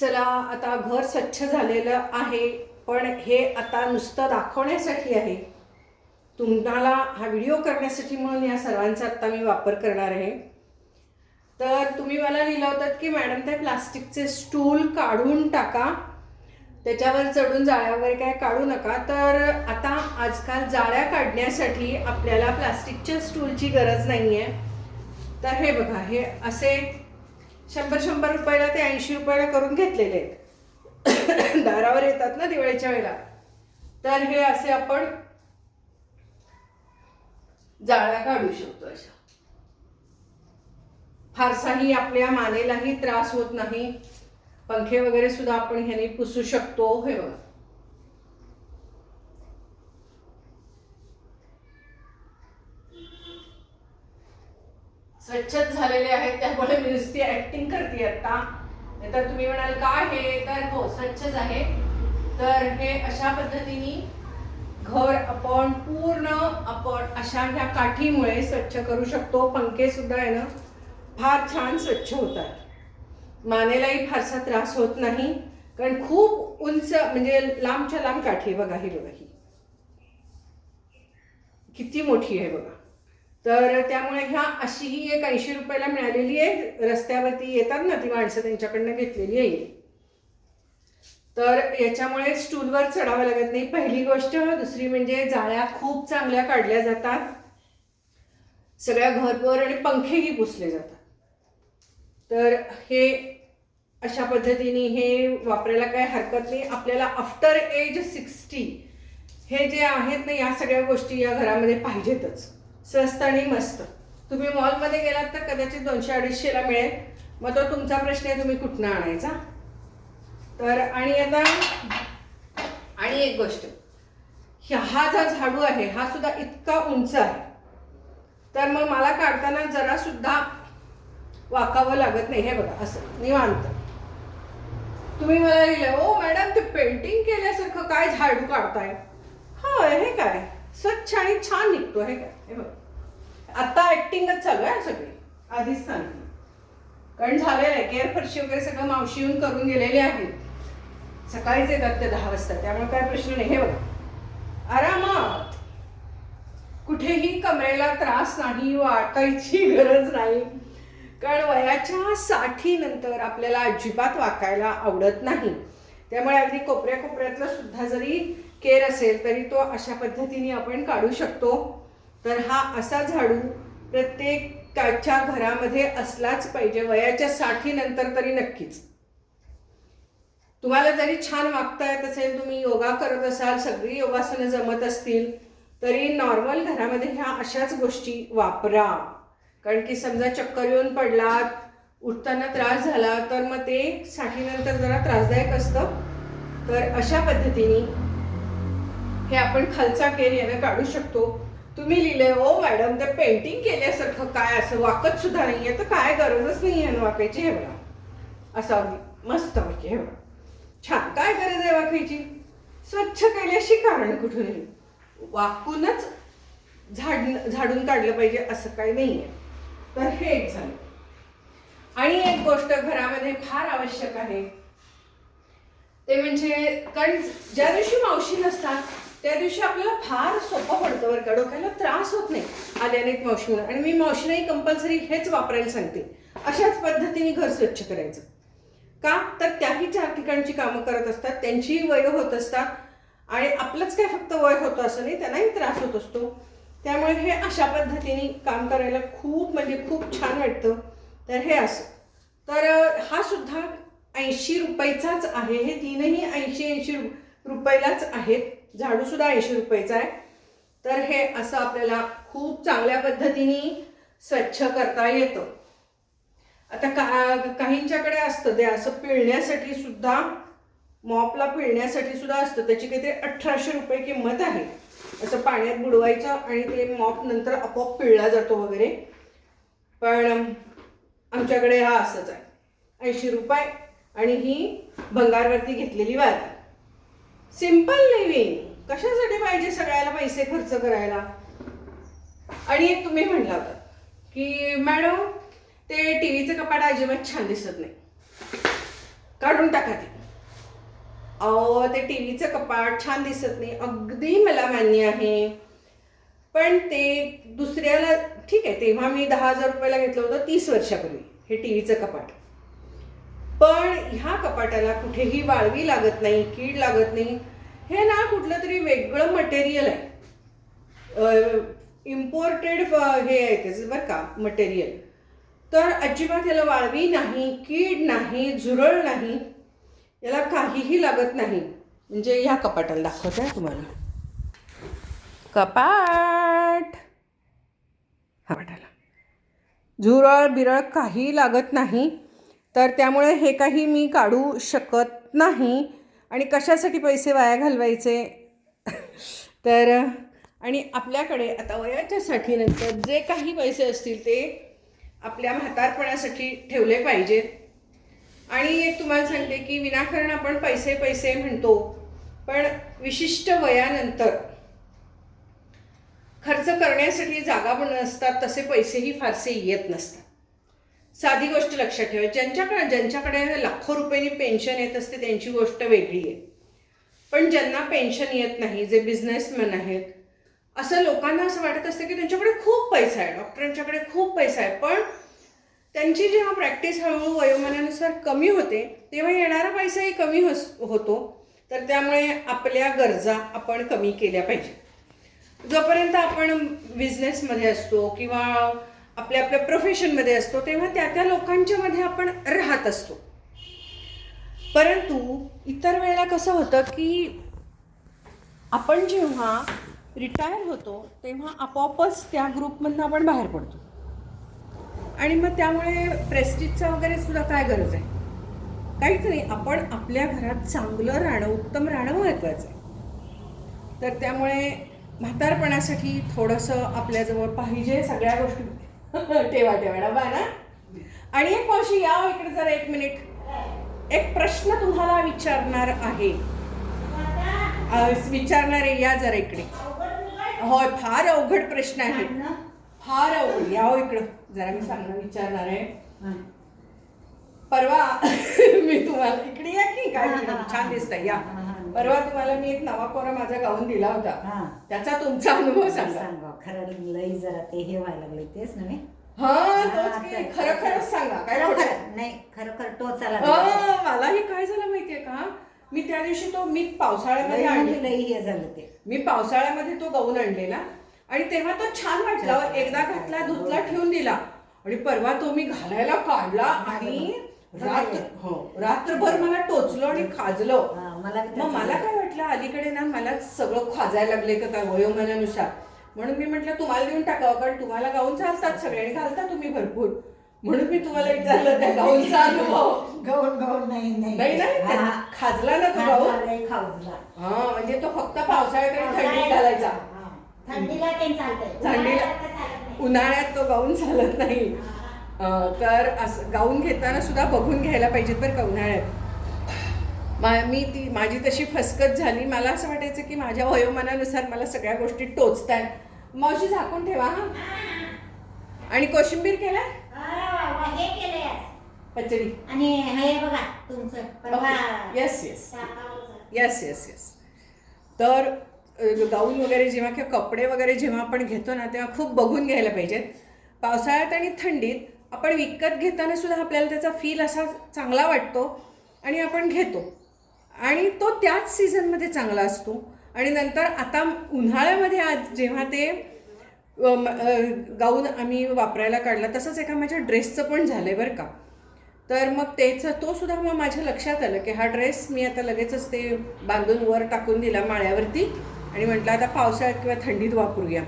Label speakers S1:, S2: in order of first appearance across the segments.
S1: चला आता घर स्वच्छ झालेलं आहे पण हे आता नुसतं दाखवण्यासाठी आहे. तुम्हाला हा व्हिडिओ करण्यासाठी म्हणून या सर्वांचा आत्ता मी वापर करणार आहे. तर तुम्ही मला लिहिलं होतं की मॅडम ते प्लास्टिकचे स्टूल काढून टाका. त्याच्यावर चढून जाळ्या वगैरे काय काढू नका. तर आता आजकाल जाळ्या काढण्यासाठी आपल्याला प्लास्टिकच्या स्टूलची गरज नाही आहे तर हे बघा हे असे शंभर शंभर रुपयाला ते ऐंशी रुपयाला करून घेतलेले आहेत. दारावर येतात ना दिवाळीच्या वेळेला. तर हे असे आपण जाळ्या काढू शकतो अशा. फारसाही आपल्या मानेलाही त्रास होत नाही. पंखे वगैरे सुद्धा आपण ह्याने पुसू शकतो हे बघा. स्वच्छच झालेले आहेत त्यामुळे मी नुसती ऍक्टिंग करते आता. तर तुम्ही म्हणाल काय हे? तर हो स्वच्छच आहे. तर हे अशा पद्धतीने घर आपण पूर्ण आपण अशा ह्या काठीमुळे स्वच्छ करू शकतो. पंखे सुद्धा आहे ना फार छान स्वच्छ होतात. मानेलाही फारसा त्रास होत नाही. कारण खूप उंच म्हणजे लांबच्या लांब काठी बघा ही बघा ही. किती मोठी आहे बघा. तर त्यामुळे ह्या अशी ही एक ऐंशी रुपयाला मिळालेली आहे रस्त्यावरती येतात ना ती माणसं त्यांच्याकडनं घेतलेली आहे. तर याच्यामुळे स्टूलवर चढावं लागत नाही. पहिली गोष्ट दुसरी म्हणजे जाळ्या खूप चांगल्या काढल्या जातात. सगळ्या घरवर आणि पंखेही पुसले जातात. तर हे अशा पद्धतीने हे वापरायला काही हरकत नाही. आपल्याला आफ्टर एज सिक्स्टी हे जे आहेत ना या सगळ्या गोष्टी या घरामध्ये पाहिजेतच. स्वस्त आणि मस्त. तुम्ही मॉलमध्ये गेलात तर कदाचित दोनशे अडीचशेला मिळेल. मग तो तुमचा प्रश्न आहे तुम्ही कुठनं आणायचा? तर आणि आता आणि एक गोष्ट. ह्या- हा जो झाडू आहे हा सुद्धा इतका उंच आहे. तर मग मला काढताना जरासुद्धा वाकावं लागत नाही. हे बघा असं निवांत. तुम्ही मला लिहिलं ओ मॅडम ते पेंटिंग केल्यासारखं काय झाडू काढताय? होय हे काय? स्वच्छ आणि छान निघतो हे काय? हे बघ. आता ऍक्टिंगच चालू आहे सगळी. आधीच सांगते. कारण झालेलं आहे केअर फरशी वगैरे सगळं मावशी येऊन करून गेलेले आहेत सकाळीच येतात ते दहा वाजता त्यामुळे काय प्रश्न नाही. हे बघा. आरामात. कुठेही कमरेला त्रास नाही वाकायची गरज नाही. कारण वयाच्या साठी नंतर आपल्याला अजिबात वाकायला आवडत नाही. त्यामुळे अगदी कोपऱ्या कोपऱ्यातला सुद्धा जरी केर असेल तरी तो अशा पद्धतीने आपण काढू शकतो. तर हा असा झाडू प्रत्येकाच्या घरामध्ये असलाच पाहिजे. वयाच्या साठी नंतर तरी नक्कीच. तुम्हाला जरी छान वागता येत असेल तुम्ही योगा करत असाल सगळी योगासनं जमत असतील तरी नॉर्मल घरामध्ये ह्या अशाच गोष्टी वापरा. कारण की समजा चक्कर येऊन पडलात उठताना त्रास झाला तर मग ते साठीनंतर जरा त्रासदायक असतं. तर अशा पद्धतीने हे आपण खालचा केर यानं काढू शकतो. तुम्ही लिहिलंय हो मॅडम ते पेंटिंग केल्यासारखं काय? असं वाकत सुद्धा नाही आहे तर काय गरजच नाही आहे वाकायची हे बघा. असं अगदी मस्त वाक्य हे बघा. छान. काय गरज आहे वाकायची? स्वच्छ केल्याशी कारण कुठून येईल? वाकूनच झाड झाडून काढलं पाहिजे असं काही नाही आहे तर हे एक झालं. आणि एक गोष्ट घरामध्ये फार आवश्यक आहे. ते म्हणजे कारण ज्या दिवशी मावशी नसतात त्या दिवशी आपल्याला फार सोपं पडतं बरं का. डोक्याला त्रास होत नाही आल्याने एक आणि मी मावशीलाही कंपल्सरी हेच वापरायला सांगते. अशाच पद्धतीने घर स्वच्छ करायचं. का? तर त्याही चार ठिकाणची कामं करत असतात. त्यांचीही वय होत असतात. आणि आपलंच काय फक्त वय होतं असं नाही त्यांनाही त्रास होत असतो. त्यामुळे हे अशा पद्धतीने काम करायला खूप म्हणजे खूप छान वाटतं. तर हे असं. तर हा सुद्धा ऐंशी रुपयाचाच आहे. हे तीनही ऐंशी ऐंशी रुपयालाच आहेत. झाडू सुद्धा ऐंशी रुपयाचा आहे. तर हे असं आपल्याला खूप चांगल्या पद्धतीने स्वच्छ करता येतं. आता का काहींच्याकडे असतं ते असं पिळण्यासाठी सुद्धा मॉपला पिळण्यासाठी सुद्धा असतं. त्याची काहीतरी अठराशे रुपये किंमत आहे. असं पाण्यात बुडवायचं आणि ते मॉप नंतर आपोआप पिळला जातो वगैरे. पण आमच्याकडे हा असंच आहे. ऐंशी रुपये आणि ही भंगारवरती घेतलेली वाद. सिंपल लिव्हिंग कशासाठी पाहिजे सगळ्याला पैसे खर्च करायला? आणि एक तुम्ही म्हणला होता की मॅडम ते टी व्हीचं कपाट अजिबात छान दिसत नाही. काढून टाका ते. अहो ते टी व्हीचं कपाट छान दिसत नाही. अगदी मला मान्य आहे. पण ते दुसऱ्याला ठीक आहे तेव्हा मी दहा हजार रुपयाला घेतलं होतं तीस वर्षापूर्वी हे टी व्हीचं कपाट. पण ह्या कपाटाला कुठेही वाळवी लागत नाही कीड लागत नाही. हे ना कुठलं तरी वेगळं मटेरियल आहे. इम्पोर्टेड हे आहे त्याचं बरं का मटेरियल तर अजिबात याला वाळवी नाही कीड नाही झुरळ नाही याला काहीही लागत नाही. म्हणजे ह्या कपाटाला दाखवत आहे तुम्हाला. कपाट. हा कपाटाला. झुरळ बिरळ काही लागत नाही. तर त्यामुळे हे काही मी काढू शकत नाही. आणि कशासाठी पैसे वाया घालवायचे? तर आणि आपल्याकडे आता वयाच्या साठीनंतर जे काही पैसे असतील ते आपल्या म्हातारपणासाठी ठेवले पाहिजेत आणि एक तुम्हाला सांगते की विनाकारण आपण पैसे पैसे म्हणतो पण विशिष्ट वयानंतर खर्च करण्यासाठी जागा पण नसतात तसे पैसेही फारसे येत नसतात. साधी गोष्ट लक्षात ठेवा. ज्यांच्याकडे ज्यांच्याकडे लाखो रुपयांनी पेन्शन येत असते त्यांची गोष्ट वेगळी आहे. पण ज्यांना पेन्शन येत नाही जे बिझनेसमॅन आहेत असं लोकांना असं वाटत असतं की त्यांच्याकडे खूप पैसा आहे. डॉक्टरांच्याकडे खूप पैसा आहे. पण त्यांची जेव्हा प्रॅक्टिस हळूहळू वयोमानानुसार कमी होते तेव्हा येणारा पैसाही कमी होस होतो. तर त्यामुळे आपल्या गरजा आपण कमी केल्या पाहिजे. जोपर्यंत आपण बिझनेसमध्ये असतो किंवा आपल्या आपल्या प्रोफेशनमध्ये असतो तेव्हा त्या त्या लोकांच्या मध्ये आपण राहत असतो. परंतु इतर वेळेला कसं होतं की आपण जेव्हा रिटायर होतो तेव्हा आपोआपच त्या ग्रुपमधनं आपण बाहेर पडतो. आणि मग त्यामुळे प्रेस्टिजचा वगैरे सुद्धा काय गरज आहे? काहीच नाही आपण आपल्या घरात चांगलं राहणं उत्तम राहणं महत्त्वाचं आहे. तर त्यामुळे म्हातारपणासाठी थोडंसं आपल्याजवळ पाहिजे सगळ्या गोष्टी. ठेवा ठेवा डबा ना. आणि एक मावशी या हो इकडे जरा एक मिनिट एक प्रश्न तुम्हाला विचारणार आहे. विचारणार आहे या जरा इकडे. होय फार अवघड प्रश्न आहे. फार अवघड. या हो इकडं. जरा मी सांगणार विचारणार आहे. परवा मी तुम्हाला इकडे या की काय? छान दिसतंय या. परवा तुम्हाला मी एक नवा कोरा माझा गाऊन दिला होता.
S2: हा.
S1: त्याचा तुमचा अनुभव सांगा.
S2: खरं लई जरा ते हे व्हायला लागले तेच नव्हे
S1: हा खरं खरंच सांगा काय
S2: नाही टोचाला
S1: हा, मलाही काय झालं माहितीये का? मी त्या दिवशी तो मी पावसाळ्यामध्ये
S2: म्हणजे
S1: आणले.
S2: लई हे झालं ते.
S1: मी पावसाळ्यामध्ये तो गाऊन आणलेला आणि तेव्हा तो छान वाटला एकदा घातला धुतला ठेवून दिला. आणि परवा तो मी घालायला काढला आणि रात्र हो रात्रभर मला टोचलो आणि खाजलो.
S2: मला
S1: मग मला काय वाटलं? अलीकडे ना मला सगळं खाजायला लागले का काय? वयोमानानुसार. म्हणून मी म्हटलं तुम्हाला देऊन टाकावं कारण तुम्हाला गाऊन चालतात सगळे आणि घालता तुम्ही भरपूर. म्हणून मी तुम्हाला विचारलं त्या गाऊनचा अनुभव
S2: गाऊन गाऊन नाही
S1: नाही. नाही
S2: हा, हा.
S1: खाजला ना तो
S2: हा,
S1: गाऊन.
S2: खाऊला.
S1: हा म्हणजे तो फक्त पावसाळ्यात आणि थंडीत घालायचा.
S2: हा.
S3: थंडीला ते चालतंय.
S1: थंडीला
S3: उन्हाळ्यात
S1: तो गाऊन चालत नाही. तर असं गाऊन घेताना सुद्धा बघून घ्यायला पाहिजेत बरं का उन्हाळ्यात. मा मी ती माझी तशी फसकत झाली. मला असं वाटायचं की माझ्या वयोमानानुसार मला सगळ्या गोष्टी टोचतायत. मावशी झाकून ठेवा हा. आणि कोशिंबीर केलाय?
S3: हे.
S1: पचडी.
S3: आणि हे बघा तुमचं परवा
S1: yes yes. Yes yes yes तर गाऊन वगैरे जेव्हा किंवा कपडे वगैरे जेव्हा आपण घेतो ना तेव्हा खूप बघून घ्यायला पाहिजेत. पावसाळ्यात आणि थंडीत आपण विकत घेताना सुद्धा आपल्याला त्याचा फील असा चांगला वाटतो आणि आपण घेतो. आणि तो त्याच सीझनमध्ये चांगला असतो. आणि नंतर आता उन्हाळ्यामध्ये आज जेव्हा ते गाऊन आम्ही वापरायला काढला तसंच एका माझ्या ड्रेसचं पण झालं आहे बरं का. तर मग त्याचं तो सुद्धा मग माझ्या लक्षात आलं की हा ड्रेस मी आता लगेचच ते बांधून वर टाकून दिला माळ्यावरती आणि म्हटलं आता पावसाळ्यात किंवा थंडीत वापरूया.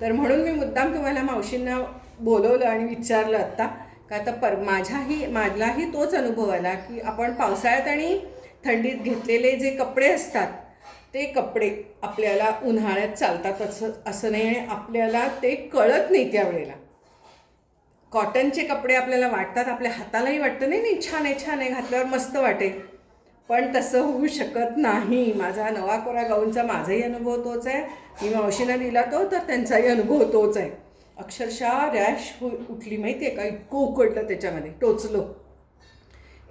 S1: तर म्हणून मी मुद्दाम तुम्हाला मावशींना बोलवलं आणि विचारलं आत्ता का आता पर माझ्याही माझलाही तोच अनुभव आला की आपण पावसाळ्यात आणि थंडीत घेतलेले जे कपडे असतात ते कपडे आपल्याला उन्हाळ्यात चालतात असं असं नाही आणि आपल्याला ते कळत नाही त्यावेळेला कॉटनचे कपडे आपल्याला वाटतात आपल्या हातालाही वाटतं नाही नाही छान आहे छान आहे घातल्यावर मस्त वाटेल. पण तसं होऊ शकत नाही. माझा नवा कोरा गाऊनचा माझाही अनुभव तोच आहे. मी मावशीला दिला तो तर त्यांचाही अनुभव तोच आहे. अक्षरशः रॅश हो उठली माहिती आहे का? इतकं उकडलं त्याच्यामध्ये टोचलो.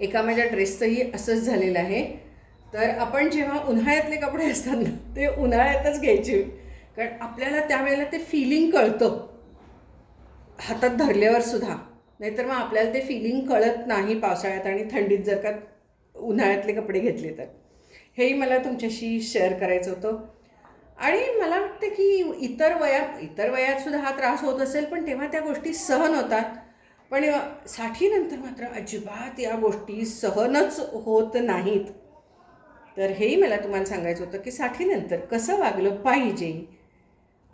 S1: एका माझ्या ड्रेसचंही असंच झालेलं आहे. तर आपण जेव्हा उन्हाळ्यातले कपडे असतात ना ते उन्हाळ्यातच घ्यायचे. कारण आपल्याला त्यावेळेला ते फिलिंग कळतं. हातात धरल्यावर सुद्धा. नाहीतर मग आपल्याला ते फिलिंग कळत नाही पावसाळ्यात आणि थंडीत जर का उन्हाळ्यातले कपडे घेतले तर. हेही मला तुमच्याशी शेअर करायचं होतं. आणि मला वाटतं की इतर वयात इतर वयातसुद्धा हा त्रास होत असेल पण तेव्हा त्या गोष्टी सहन होतात. पण साठीनंतर मात्र अजिबात या गोष्टी सहनच होत नाहीत. तर हेही मला तुम्हाला सांगायचं होतं की साठीनंतर कसं वागलं पाहिजे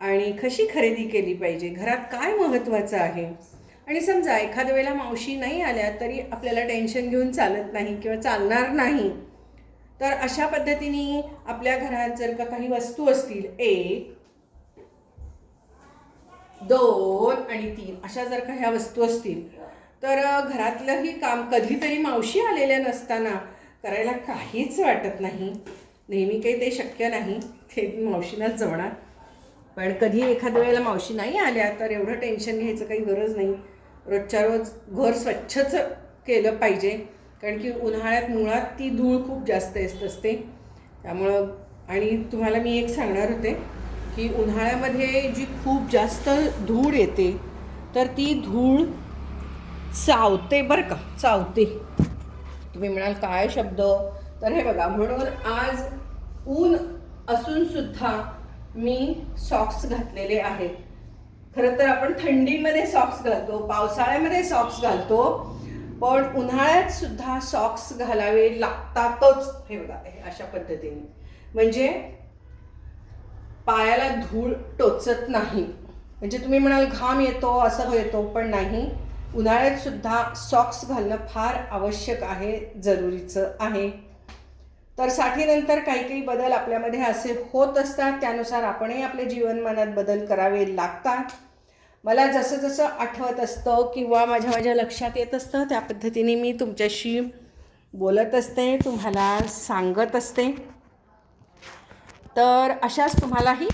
S1: आणि कशी खरेदी केली पाहिजे घरात काय महत्त्वाचं आहे? आणि समजा एखाद्या वेळेला मावशी नाही आल्या तरी आपल्याला टेन्शन घेऊन चालत नाही किंवा चालणार नाही. तर अशा पद्धतीने आपल्या घरात जर का काही वस्तू असतील एक दोन आणि तीन अशा जर का ह्या वस्तू असतील तर घरातलंही काम कधीतरी मावशी आलेल्या नसताना करायला काहीच वाटत नाही. नेहमी काही ते शक्य नाही ते मावशीनाच जमणार. पण कधी एखाद्या वेळेला मावशी नाही आल्या तर एवढं टेन्शन घ्यायचं काही गरज नाही. रोजच्या रोज घर स्वच्छच केलं पाहिजे कारण की उन्हाळ्यात मुळात ती धूळ खूप जास्त येत असते. त्यामुळं आणि तुम्हाला मी एक सांगणार होते की उन्हाळ्यामध्ये जी खूप जास्त धूळ येते तर ती धूळ चावते बरं का चावते. तुम्ही म्हणाल काय शब्द? तर हे बघा म्हणून आज ऊन असून सुद्धा मी सॉक्स घातलेले आहेत. खरं तर आपण थंडीमध्ये सॉक्स घालतो पावसाळ्यामध्ये सॉक्स घालतो पण उन्हाळ्यात सुद्धा सॉक्स घालावे लागतातच हे बघा हे अशा पद्धतीने. म्हणजे पायाला धूळ टोचत नाही. म्हणजे तुम्ही म्हणाल घाम येतो असं हो येतो. पण नाही. उन्हाळ्यात सुद्धा सॉक्स घालणं फार आवश्यक आहे जरुरीचं आहे. तर साठीनंतर काही काही बदल आपल्यामध्ये असे होत असतात त्यानुसार आपणही आपल्या जीवनमानात बदल करावे लागतात. मला जसं जसं आठवत असतं किंवा माझ्या माझ्या लक्षात येत असतं त्या पद्धतीने मी तुमच्याशी बोलत असते तुम्हाला सांगत असते. तर अशाच तुम्हालाही